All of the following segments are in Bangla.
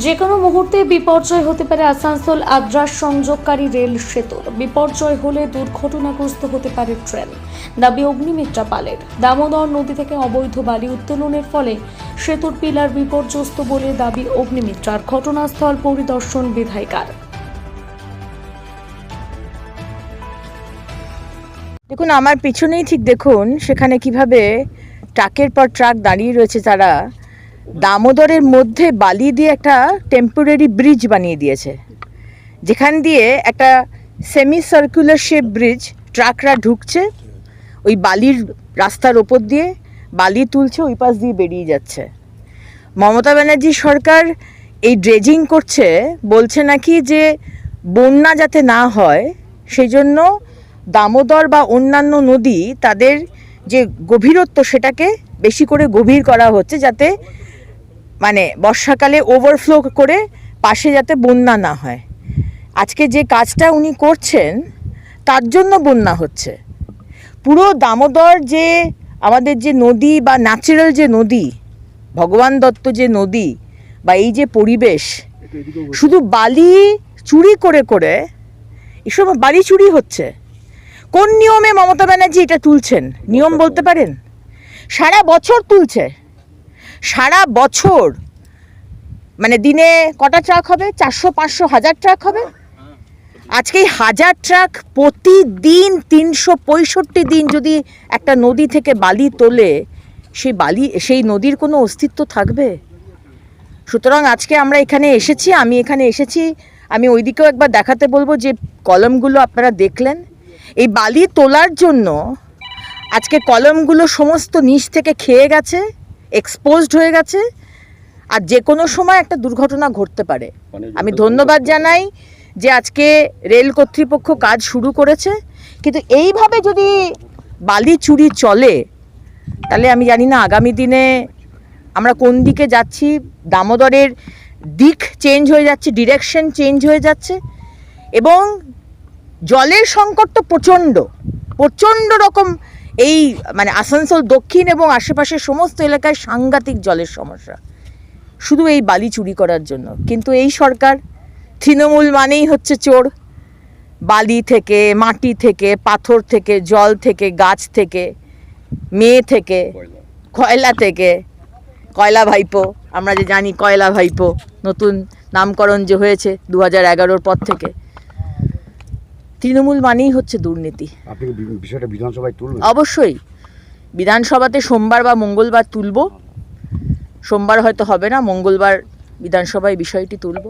যে কোনো মুহূর্তে বিপর্যয় হতে পারে আসানসোল আদ্রাস সংযোগকারী রেল সেতুর। বিপর্যয় হলে দুর্ঘটনাগ্রস্ত হতে পারে ট্রেন। দাবি অগ্নিমিত্রা পালের। দামোদর নদী থেকে অবৈধ বালি উত্তোলনের ফলে সেতুর পিলার বিপর্যস্ত বলে দাবি অগ্নিমিত্রার। ঘটনাস্থল পরিদর্শন বিধায়িকার। দেখুন, আমার পিছনেই ঠিক দেখুন, সেখানে কীভাবে ট্রাকের পর ট্রাক দাঁড়িয়ে রয়েছে তারা। দামোদরের মধ্যে বালি দিয়ে একটা টেম্পোরারি ব্রিজ বানিয়ে দিয়েছে। যেখান দিয়ে একটা সেমি সার্কুলার শেপ ব্রিজ ট্রাকরা ঢুকছে, ওই বালির রাস্তার ওপর দিয়ে বালি তুলছে, ওই পাশ দিয়ে বেরিয়ে যাচ্ছে। মমতা ব্যানার্জি সরকার এই ড্রেজিং করছে, বলছে নাকি যে বন্যা যাতে না হয় সেই জন্য দামোদর বা অন্যান্য নদী তাদের যে গভীরত্ব সেটাকে বেশি করে গভীর করা হচ্ছে, যাতে মানে বর্ষাকালে ওভারফ্লো করে পাশে যাতে বন্যা না হয়। আজকে যে কাজটা উনি করছেন, তার জন্য বন্যা হচ্ছে। পুরো দামোদর যে আমাদের যে নদী বা ন্যাচারাল যে নদী, ভগবান দত্ত যে নদী বা এই যে পরিবেশ, শুধু বালি চুরি করে করে এসব বালি চুরি হচ্ছে। কোন নিয়মে মমতা ব্যানার্জি এটা তুলছেন? নিয়ম বলতে পারেন? সারা বছর তুলছে। সারা বছর মানে দিনে কটা ট্রাক হবে? চারশো, পাঁচশো, হাজার ট্রাক হবে? আজকে হাজার ট্রাক প্রতিদিন তিনশো পঁয়ষট্টি দিন যদি একটা নদী থেকে বালি তোলে, সেই বালি, সেই নদীর কোনো অস্তিত্ব থাকবে? সুতরাং আজকে আমরা এখানে এসেছি, আমি এখানে এসেছি, আমি ওইদিকেও একবার দেখাতে বলব যে কলমগুলো আপনারা দেখলেন। এই বালি তোলার জন্য আজকে কলমগুলো সমস্ত নিচ থেকে খেয়ে গেছে। এক্সপোজড হয়ে গেছে আর যে কোনো সময় একটা দুর্ঘটনা ঘটতে পারে। আমি ধন্যবাদ জানাই যে আজকে রেল কর্তৃপক্ষ কাজ শুরু করেছে। কিন্তু এইভাবে যদি বালি চুরি চলে তাহলে আমি জানি না আগামী দিনে আমরা কোন দিকে যাচ্ছি। দামোদরের দিক চেঞ্জ হয়ে যাচ্ছে ডিরেকশন চেঞ্জ হয়ে যাচ্ছে এবং জলের সংকট তো প্রচণ্ড প্রচণ্ড রকম এই মানে আসানসোল দক্ষিণ এবং আশেপাশের সমস্ত এলাকায় সাংঘাতিক জলের সমস্যা। শুধু এই বালি চুরি করার জন্য। কিন্তু এই সরকার তৃণমূল মানেই হচ্ছে চোর। বালি থেকে, মাটি থেকে, পাথর থেকে, জল থেকে, গাছ থেকে, মেয়ে থেকে, কয়লা থেকে, কয়লা ভাইপো, আমরা যে জানি কয়লা ভাইপো, নতুন নামকরণ যে হয়েছে দু হাজার পর থেকে। তৃণমূল মানেই হচ্ছে দুর্নীতি। আপনি বিষয়টা বিধানসভায় তুলবেন? অবশ্যই। বিধানসভাতে সোমবার বা মঙ্গলবার তুলব। সোমবার হয়তো হবে না মঙ্গলবার বিধানসভায় বিষয়টি তুলব।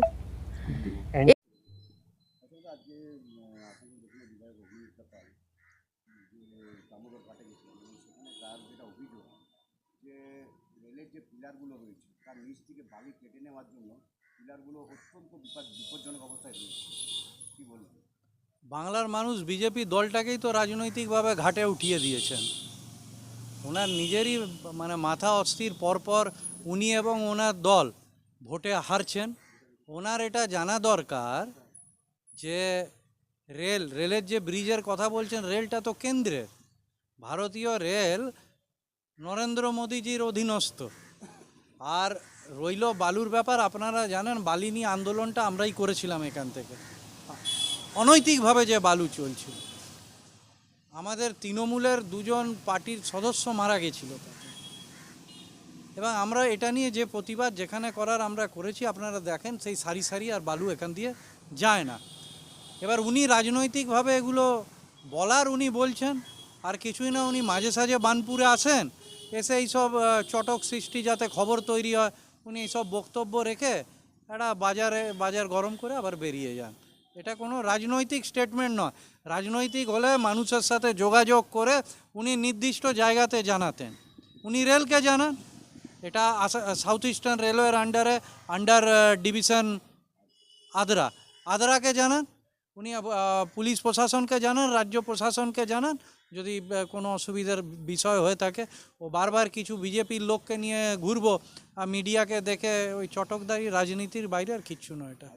যে পিলারগুলো রয়েছে তার নিচ থেকে বালি কেটে নেওয়ার জন্য পিলারগুলো অত্যন্ত বিপজ্জনক অবস্থায় রয়েছে। কী বলবেন? বাংলার মানুষ বিজেপি দলটাকেই তো রাজনৈতিকভাবে ঘাটে উঠিয়ে দিয়েছেন। ওনার নিজেরই মানে মাথা অস্থির, পরপর উনি এবং ওনার দল ভোটে হারছেন। ওনার এটা জানা দরকার যে রেল, রেলের যে ব্রিজের কথা বলছেন, রেলটা তো কেন্দ্রের। ভারতীয় রেল নরেন্দ্র মোদীজির অধীনস্থ। আর রইল বালুর ব্যাপার, আপনারা জানেন, বালি নিয়ে আন্দোলনটা আমরাই করেছিলাম এখান থেকে। অনৈতিকভাবে যে বালু চলছিল। আমাদের তৃণমূলের দুজন পার্টির সদস্য মারা গেছিল। এবং আমরা এটা নিয়ে যে প্রতিবাদ যেখানে করার আমরা করেছি, আপনারা দেখেন সেই সারি সারি আর বালু এখান দিয়ে যায় না। এবার উনি রাজনৈতিকভাবে এগুলো বলার উনি বলছেন, আর কিছুই না, উনি মাঝে সাঝে বানপুরে আসেন, এসে এইসব চটক সৃষ্টি যাতে খবর তৈরি হয়, উনি এইসব বক্তব্য রেখে একটা বাজারে, বাজার গরম করে আবার বেরিয়ে যান। এটা কোনো রাজনৈতিক স্টেটমেন্ট নয়। রাজনৈতিক হলে মানুষের সাথে যোগাযোগ করে উনি নির্দিষ্ট জায়গাতে জানাতেন। উনি রেলকে জানান। এটা সাউথ ইস্টার্ন রেলওয়ের আন্ডারে আন্ডার ডিভিশন আদ্রা আদ্রাকে জানান। উনি পুলিশ প্রশাসনকে জানান, রাজ্য প্রশাসনকে জানান। যদি কোনো অসুবিধার বিষয় হয়ে থাকে, ও বারবার কিছু বিজেপির লোককে নিয়ে ঘুরবো মিডিয়াকে দেখে ওই চটকদারি রাজনীতির বাইরে আর কিচ্ছু নয় এটা।